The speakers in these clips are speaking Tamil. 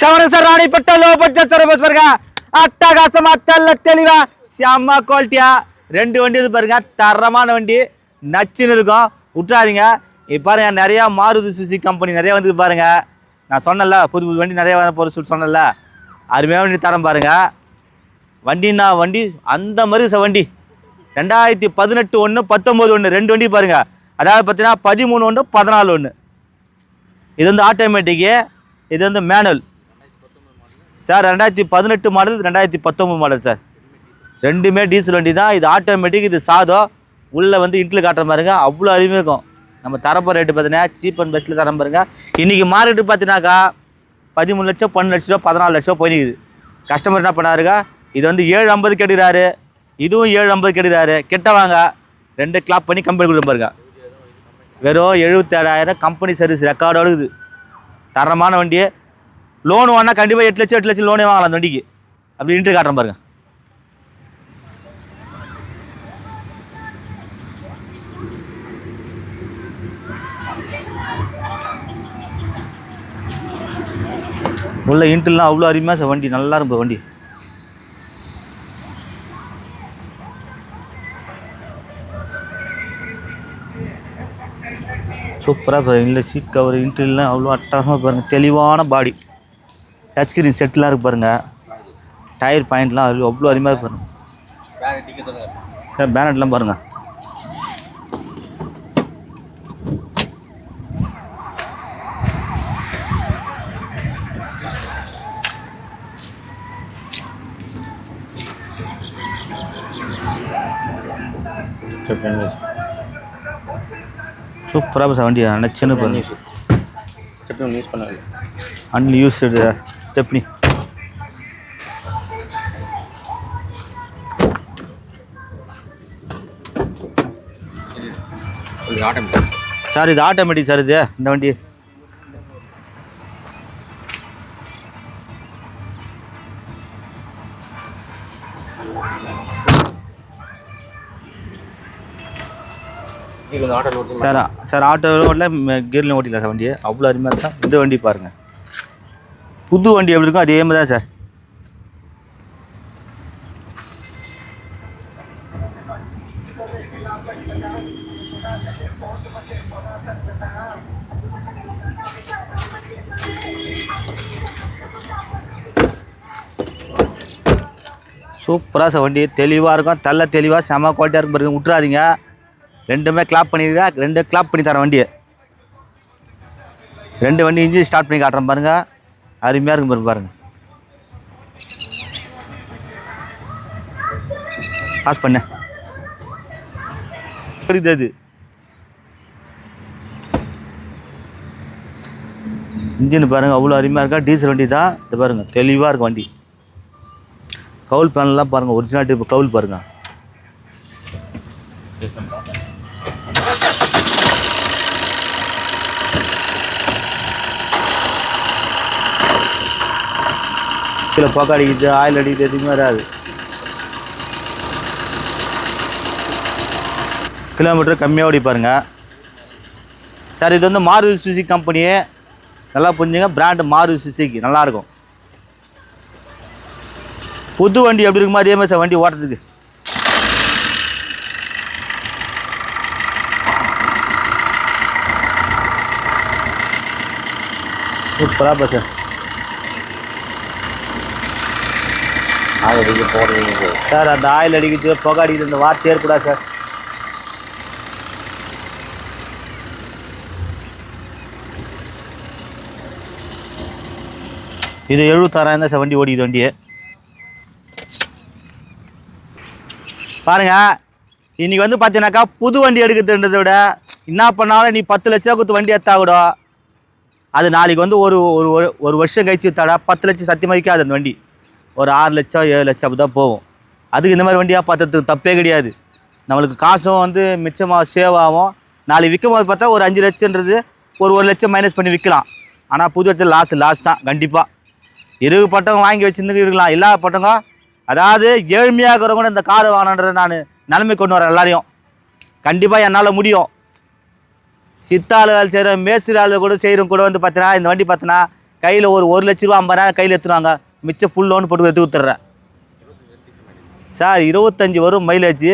சவரச ராணிப்பட்ட லோ பட்ஜெட் பஸ் பாருங்க அட்டகாசமா தெல்ல தெளிவா. செம்ம குவாலிட்டியா ரெண்டு வண்டி இது பாருங்க. தரமான வண்டி. நச்சுன்னு இருக்கும். விட்றாதீங்க இப்போ பாருங்க நிறையா மாருதி சுசி கம்பெனி நிறையா வந்து பாருங்க. நான் சொன்னேன்ல புது புது வண்டி நிறையா வர போகிற சொல்லி சொன்னேன்ல. அருமையாக வண்டி தரம் பாருங்க. வண்டின்னா வண்டி அந்த மாதிரி ச வண்டி. ரெண்டாயிரத்தி பதினெட்டு ஒன்று பத்தொம்போது ஒன்று ரெண்டு வண்டி பாருங்க. அதாவது பார்த்தீங்கன்னா பதிமூணு ஒன்று பதினாலு ஒன்று இது வந்து ஆட்டோமேட்டிக்கு இது வந்து மேனுவல் சார் ரெண்டாயிரத்தி பதினெட்டு மாடல் ரெண்டாயிரத்தி பத்தொம்பது மாடல் சார். ரெண்டுமே டீசல் வண்டி தான். இது ஆட்டோமேட்டிக் இது சாதம் உள்ளே வந்து இன்ட்ல காட்டுற மாதிரிங்க. அவ்வளோ அருமையாக இருக்கும். நம்ம தரப்போ ரேட்டு பார்த்தீங்கன்னா சீப் அண்ட் பெஸ்ட்டில் தரம் பாருங்க. இன்றைக்கி மார்க்கெட்டு பார்த்தீங்கன்னாக்கா பதிமூணு லட்சம் பன்னெண்டு லட்ச ரூபா பதினாலு லட்சம் ரூபா கஸ்டமர் என்ன பண்ணாருங்க இது வந்து ஏழு ஐம்பது கெடுகிறாரு இதுவும் ஏழு ஐம்பது கெடுகிறாரு கெட்ட வாங்க. ரெண்டு கிளாப் பண்ணி கம்பெனி கொடுத்து பாருங்க. வெறும் எழுபத்தேழாயிரம் கம்பெனி சர்வீஸ் ரெக்கார்டோட இது தரமான வண்டியை. லோன் வாங்கினா கண்டிப்பாக எட்டு லட்சம் எட்டு லட்சம் லோனே வாங்கலாம் அந்த வண்டிக்கு. அப்படி இன்ட்ரு காட்டுறேன் பாருங்க. உள்ள இன்ட்ரெலாம் அவ்வளோ அருமையாக சார் வண்டி நல்லா இருக்கும் வண்டி. சூப்பராக இல்லை சீட் கவர் இன்ட்ரெலாம் அவ்வளோ அட்டகாசமாக பாருங்கள் தெளிவான பாடி டச் ஸ்க்ரீன் செட்லாம் இருக்கு பாருங்கள் டயர் பாயிண்ட்லாம் அவ்வளோ அருமையாக இருக்கு பாருங்க. சார் பேனட்லாம் பாருங்கள் சூப்பராக சார் வண்டி நினச்சுன்னு பாருங்க. ஸ்டெப்னி யூஸ் பண்ணல அன்யூஸ்டு ஸ்டெப்னி சார் இது ஆட்டோமேட்டிக் சார் இது. இந்த வண்டி. சார் சார் ஆட்டோ ஓட்டல கீர்லையும் ஓட்டிக்கலாம் சார் வண்டியை. அவ்வளோ அருமையாக இருக்கா இந்த வண்டி பாருங்கள் புது வண்டி எப்படி இருக்கும் அதே மாதிரி தான் சார். சூப்பராக சார் வண்டி. தெளிவாக இருக்கும். தள்ள தெளிவாக செம குவாலிட்டியாக இருக்கும் பாருங்க. விட்றாதீங்க ரெண்டுமே கிளாப் பண்ணிடுங்க. ரெண்டு கிளாப் பண்ணி தரேன் வண்டியை. ரெண்டு வண்டி இன்ஜின் ஸ்டார்ட் பண்ணி காட்டுறேன் பாருங்கள் அருமையாக இருக்கும் பாருங்க பாருங்கள் பாஸ் பண்ண. இருக்குது அது இன்ஜின் பாருங்கள் அவ்வளோ அருமையாக இருக்கா? டீசல் வண்டி தான். இது பாருங்கள் தெளிவாக இருக்கும் வண்டி. கவுல் பேனல்லாம் பாருங்க ஒரிஜினாலிட்டி இப்போ கவுல் பாருங்கள் கீழே போக்க அடிக்குது ஆயில் அடிக்குது எதுவுமே வராது. கிலோமீட்டர் கம்மியாக ஓடி பாருங்க. சார் இது வந்து மாருதி சுசி கம்பெனியே. நல்லா புரிஞ்சுங்க பிராண்டு மாருதி சுசிக்கு நல்லாயிருக்கும் புது வண்டி எப்படி இருக்குமோ அதே மாதிரி சார் வண்டி ஓட்டுறதுக்கு. சூப்பராக சார். ஆக வெளியே போடுறீங்க சார் அந்த ஆயில் அடிக்கிறது புகை அடிக்கிறது இந்த வார்த்தை ஏற்படாது சார். இது எழுபத்தாறாயிரம் தான் சார் வண்டி ஓடிக்குது வண்டியே. பாருங்க இன்னைக்கு வந்து பார்த்தீங்கன்னாக்கா புது வண்டி எடுக்கிறதுன்றதை விட என்ன பண்ணாலும் நீ பத்து லட்ச ரூபா கொடுத்து வண்டி எடுத்தா அது நாளைக்கு வந்து ஒரு ஒரு ஒரு- ஒரு வருஷம் கழிச்சு வித்தாடா பத்து லட்சம் சத்தியமாக விற்காது அந்த வண்டி. ஒரு ஆறு லட்சம் ஏழு லட்சம் அப்படி தான் போகும். அதுக்கு இந்த மாதிரி வண்டியாக பார்த்ததுக்கு தப்பே கிடையாது. நம்மளுக்கு காசும் வந்து மிச்சமாக சேவ் ஆகும் நாளைக்கு விற்கும் போது பார்த்தா ஒரு அஞ்சு லட்சன்றது ஒரு ஒரு லட்சம் மைனஸ் பண்ணி விற்கலாம். ஆனால் புது இடத்துல லாஸ் லாஸ் தான் கண்டிப்பாக இருபது பட்டங்க வாங்கி வச்சுருந்து இருக்கலாம் இல்லாத பட்டங்க அதாவது ஏழ்மையாக இருக்கிறவங்க இந்த கார் வாங்கணுன்றதை நான் நிலைமை கொண்டு வரேன் எல்லாரையும். கண்டிப்பாக என்னால் முடியும். சித்தாள் வேலை செய்கிற மேஸ்திரி ஆள் கூட செய்கிறவங்க கூட வந்து பார்த்தீங்கன்னா இந்த வண்டி பார்த்தீங்கன்னா கையில் ஒரு ஒரு லட்ச ரூபா ஐம்பதாயிரம் கையில் எடுத்துருவாங்க. மிச்சம் ஃபுல் லோன் போட்டு எடுத்து கொடுத்துட்றேன். சார் இருபத்தஞ்சி வரும் மைலேஜ்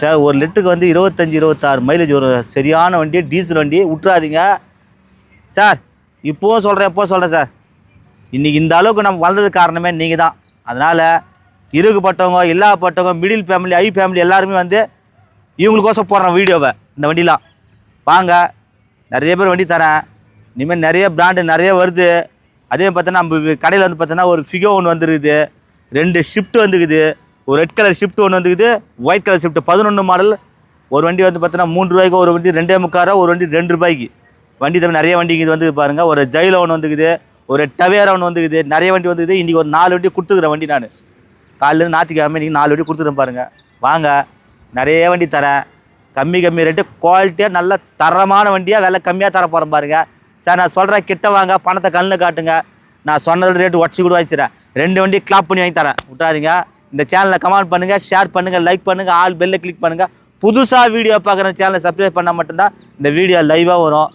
சார் ஒரு லிட்டருக்கு வந்து இருபத்தஞ்சி இருபத்தாறு மைலேஜ் வரும். சரியான வண்டி டீசல் வண்டி விட்றாதீங்க சார் இப்போவும் சொல்கிறேன் எப்போ சொல்கிறேன் சார். இன்றைக்கி இந்த அளவுக்கு நம்ம வளர்ந்தது காரணமே நீங்கள் தான். அதனால் இருக்குப்பட்டவங்க இல்லாதப்பட்டவங்க மிடில் ஃபேமிலி ஐ ஃபேமிலி எல்லாருமே வந்து இவங்களுக்கோசம் போடுறேன் வீடியோவை இந்த வண்டிலாம். வாங்க நிறைய பேர் வண்டி தரேன். இனிமேல் நிறைய பிராண்டு நிறைய வருது. அதே பார்த்தோன்னா நம்ம கடையில் வந்து பார்த்தோன்னா ஒரு ஃபிகோ ஒன்று வந்துருக்குது. ரெண்டு ஷிஃப்ட் வந்துருக்குது. ஒரு ரெட் கலர் ஷிஃப்ட் ஒன்று வந்துருக்குது. ஒயிட் கலர் ஷிஃப்ட் பதினொன்று மாடல் ஒரு வண்டி வந்து பார்த்தோன்னா மூன்று ரூபாய்க்கு ஒரு வண்டி ரெண்டே முக்காரா ஒரு வண்டி ரெண்டு ரூபாய்க்கு. வண்டி தவிர நிறைய வண்டி இது வந்து பாருங்கள் ஒரு ஜெயில ஒன்று வந்துக்குது ஒரு டவேரா ஒன்று வந்துக்குது நிறைய வண்டி வந்துக்குது இன்றைக்கி ஒரு நாலு வண்டி கொடுத்துக்குறேன் வண்டி நான். காலையில் ஞாயிற்றுக்கிழமை இன்றைக்கி நாலு வண்டி கொடுத்துக்கிறேன் பாருங்கள் வாங்க. நிறைய வண்டி தரேன். கம்மி கம்மி ரேட்டு குவாலிட்டியாக நல்ல தரமான வண்டியாக விலை கம்மியாக தர போகிறேன் பாருங்கள் சார் நான் சொல்கிறேன் கிட்ட வாங்க பணத்தை கண்ணில் காட்டுங்க. நான் சொன்னதோட ரேட்டு உடச்சி கூட வச்சுறேன் ரெண்டு வண்டி கிளாப் பண்ணி வாங்கி தரேன். விட்றாதீங்க இந்த சேனலை கமெண்ட் பண்ணுங்கள் ஷேர் பண்ணுங்கள் லைக் பண்ணுங்கள் ஆல் பெல்லை கிளிக் பண்ணுங்கள் புதுசாக வீடியோ பார்க்குற சேனலை சப்ஸ்கிரைப் பண்ணால் மட்டும்தான் இந்த வீடியோ லைவாக வரும்.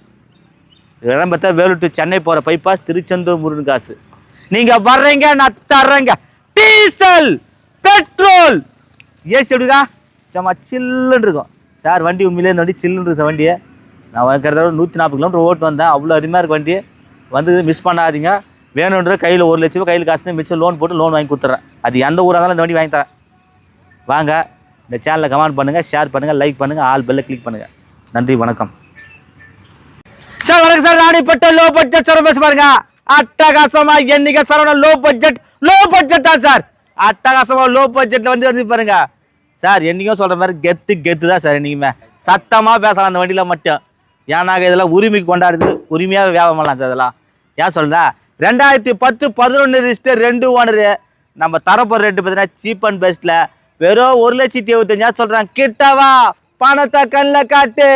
இடம் பார்த்தா வேலூர் டு சென்னை போகிற பைப்பா திருச்செந்தூர் முருகன் காசு. நீங்கள் வர்றீங்க நான் தர்றேங்க. Diesel petrol. ஏசி எப்படிக்கா? சும்மா சில்லுன்னு இருக்கும். சார் வண்டி உண்மையிலே இந்த வண்டி சில்லுன்னு இருக்கு சார் வண்டியை. நான் கிட்டத்தட்ட நூற்றி நாற்பது கிலோமீட்டர் ஓட்டு வந்தேன். அவ்வளோ அருமையாக இருக்கு வண்டி வந்து மிஸ் பண்ணாதீங்க. வேணுன்ற கையில் ஒரு லட்ச ரூபாய் கையில் காசு மிச்சம் லோன் போட்டு லோன் வாங்கி கொடுத்துட்றேன் அது எந்த ஊராக இருந்தாலும் இந்த வண்டி வாங்கி தரேன். வாங்க இந்த சேனலை கமெண்ட் பண்ணுங்கள் ஷேர் பண்ணுங்கள் லைக் பண்ணுங்கள் ஆல் பெல்லை கிளிக் பண்ணுங்கள் நன்றி வணக்கம். சார் வணக்கம் sir. Ranipet low budget sir பேச பாருங்க. அட்டகாசமா என்னைக்கு சார் லோ பட்ஜெட் லோ பட்ஜெட்டா சார். அட்டகாசமா லோ பட்ஜெட்ல வந்து வந்து பாருங்க. சார் என்னைக்கும் சொல்ற மாதிரி கெத்து கெத்து தான் சார் என்னைக்குமே. சத்தமா பேசலாம் அந்த வண்டியில மட்டும். ஏன்னாங்க இதெல்லாம் உரிமைக்கு கொண்டாடுது. உரிமையாக வியாபாரம் பண்ணலாம் சார் இதெல்லாம். ஏன் சொல்கிறேன் ரெண்டாயிரத்தி பத்து பதினொன்று ரிஜிஸ்டர் ரெண்டு ஓனரு. நம்ம தரப்போகிற ரேட்டு பார்த்தீங்கன்னா சீப் அண்ட் பெஸ்ட்டில் வெறும் ஒரு லட்சத்தி எழுபத்தஞ்சா சொல்கிறாங்க கிட்டவா? பணத்தை கண்ணில் காட்டு.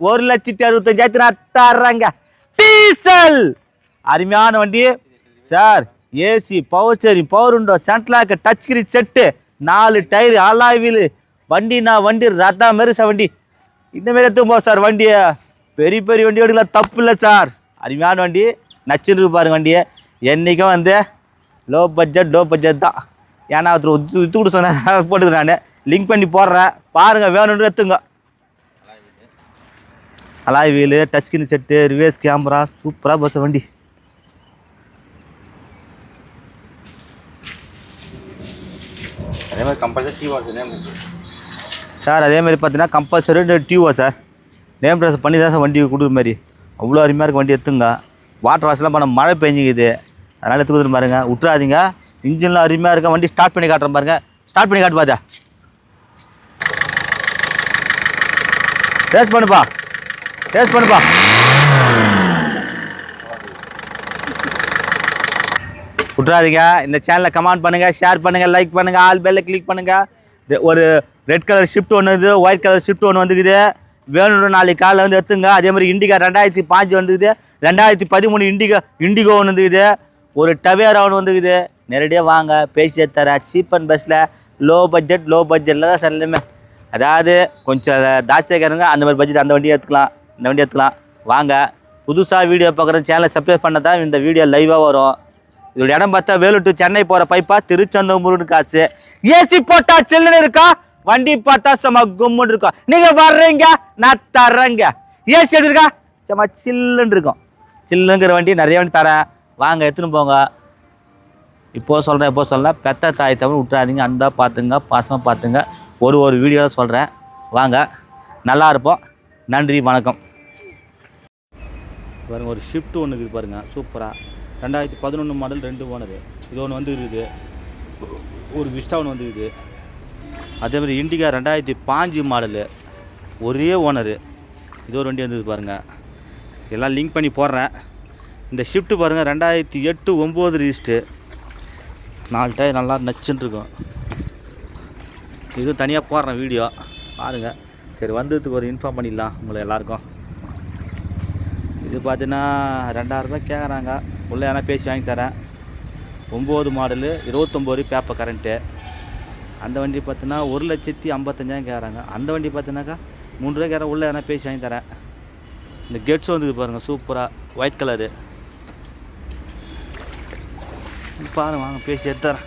ஒரு லட்சத்தி அறுபத்தஞ்சாயிரத்தி நான் தர்றேங்க. டீசல்! அருமையான வண்டி. Sir AC power steering power உண்டோ சென்ட்லாக்கு டச் ஸ்கிரீன் செட்டு நாலு டயர் அலாய் வீலு வண்டினா வண்டி ரத்தா மெருசா வண்டி. இந்தமாரி எடுத்து போ சார் வண்டியை. பெரிய பெரிய வண்டி எடுக்கலாம் தப்பு இல்லை சார். அருமையான வண்டி. நச்சுன்னு இருக்கு பாருங்க வண்டியை. என்றைக்கும் வந்து லோ பட்ஜெட் லோ பட்ஜெட் தான். ஏன்னா ஒருத்தர் வித்து வித்து கூட சொன்னேன் போட்டுக்கிறேன் நான். லிங்க் பண்ணி போடுறேன். பாருங்கள் வேணும்னு எடுத்துங்க. Alloy wheel touch screen set reverse camera சூப்பராக பஸ் வண்டி. அதே மாதிரி கம்பல்சரி சார் அதே மாதிரி பார்த்தீங்கன்னா கம்பல்சரி டியூவா சார். நேம் ட்ரெஸ் பண்ணி தான் சார் வண்டி கொடுக்குற மாதிரி. அவ்வளோ அருமையாக இருக்க வண்டி எடுத்துங்க. வாட்டர் வாஷ்லாம் பண்ண மழை பெஞ்சிக்குது. அதனால் எடுத்து கொடுத்துட்டு பாருங்க. விட்றாதீங்க இன்ஜின்லாம் அருமையாக இருக்கா. வண்டி ஸ்டார்ட் பண்ணி காட்டுறேன் பாருங்கள் ஸ்டார்ட் பண்ணி காட்டு பார்த்தா ரேஸ் பண்ணுப்பா. ரேஸ் பண்ணுப்பா. விட்றாதீங்க இந்த சேனலை கமெண்ட் பண்ணுங்கள் ஷேர் பண்ணுங்கள் லைக் பண்ணுங்கள் ஆல் பெல்ல கிளிக் பண்ணுங்கள் ஒரு ரெட் கலர் ஷிஃப்ட் ஒன்று இருக்குது ஒயிட் கலர் ஷிஃப்ட் ஒன்று வந்துக்குது. வேணுன்ற நாளைக்கு காலைல வந்து எடுத்துங்க. அதே மாதிரி இண்டிகா ரெண்டாயிரத்தி பாஞ்சு வந்துக்குது. ரெண்டாயிரத்தி பதிமூணு இண்டிகா இண்டிகோ ஒன்று வந்துக்குது. ஒரு டவேரா ஒன்று வந்துக்குது. நேரடியாக வாங்க. பேசி தரேன். சீப் அண்ட் பெஸ்ட்டில் லோ பட்ஜெட் லோ பட்ஜெட்டில் தான் சார் எல்லாமே. அதாவது கொஞ்சம் தாட்சியக்காரங்க அந்த மாதிரி பட்ஜெட் அந்த வண்டியை எடுத்துக்கலாம். இந்த வண்டி எடுத்துக்கலாம். வாங்க. புதுசாக வீடியோ பார்க்குற சேனலை சப்ஸ்கிரைப் பண்ண தான் இந்த வீடியோ லைவாக வரும். இதோட இடம் பார்த்தா வேலூர் டு சென்னை போகிற பைப்பா திருச்செந்தூர் காசு. ஏசி போட்டா சில்லுன்னு இருக்கா? வண்டி பார்த்தா சும்மா கும்முன்னு இருக்கும். நீங்கள் வர்றீங்க நான் தர்றேங்க. ஏசி எப்படி இருக்கா? சும்மா சில்லுன்னு இருக்கும். சில்லுங்கிற வண்டி நிறைய வண்டி தரேன். வாங்க எடுத்துன்னு போங்க. இப்போ சொல்கிறேன் இப்போ சொல்கிறேன் பெத்த தாய் தமிழ் விட்டுறாதீங்க. அன்பா பார்த்துங்க பாசமாக பார்த்துங்க. ஒரு ஒரு வீடியோவில் சொல்கிறேன் வாங்க நல்லா இருப்போம். நன்றி வணக்கம். பாருங்க ஒரு ஷிஃப்ட் ஒன்று இருக்குது பாருங்க. சூப்பராக ரெண்டாயிரத்தி பதினொன்று மாடல் ரெண்டு ஓனரு இது ஒன்று வந்து இருக்குது. ஒரு விஸ்டா ஒன்று வந்து இருக்குது. அதே மாதிரி இண்டிகா ரெண்டாயிரத்தி பாஞ்சு மாடலு. ஒரே ஓனரு. இது ஒரு வண்டி வந்தது பாருங்கள் எல்லாம் லிங்க் பண்ணி போடுறேன். இந்த ஷிஃப்ட்டு பாருங்கள் ரெண்டாயிரத்தி எட்டு ஒம்பது ரிஜிஸ்ட்டு நாலு டயர் நல்லா நச்சுன்னு இருக்கும் இது தனியாக போடுறேன் வீடியோ பாருங்கள் சரி வந்ததுக்கு ஒரு இன்ஃபார்ம் பண்ணிடலாம் உங்களை எல்லாருக்கும். இது பார்த்தீங்கன்னா ரெண்டாயிரம் தான் கேட்குறாங்க உள்ளே எதனா பேசி வாங்கி தரேன். ஒம்பது மாடலு இருபத்தொம்போது பேப்பர் கரண்ட்டு அந்த வண்டி பார்த்தீங்கன்னா ஒரு லட்சத்தி ஐம்பத்தஞ்சாயிரம் கேட்குறாங்க. அந்த வண்டி பார்த்தீங்கன்னாக்கா மூணு ரூபா கேட்குறேன் உள்ளே எதனா பேசி வாங்கி தரேன். இந்த கெட்ஸ் வந்துது பாருங்கள் சூப்பராக ஒயிட் கலரு பாருங்க வாங்க பேசி எடுத்துறேன்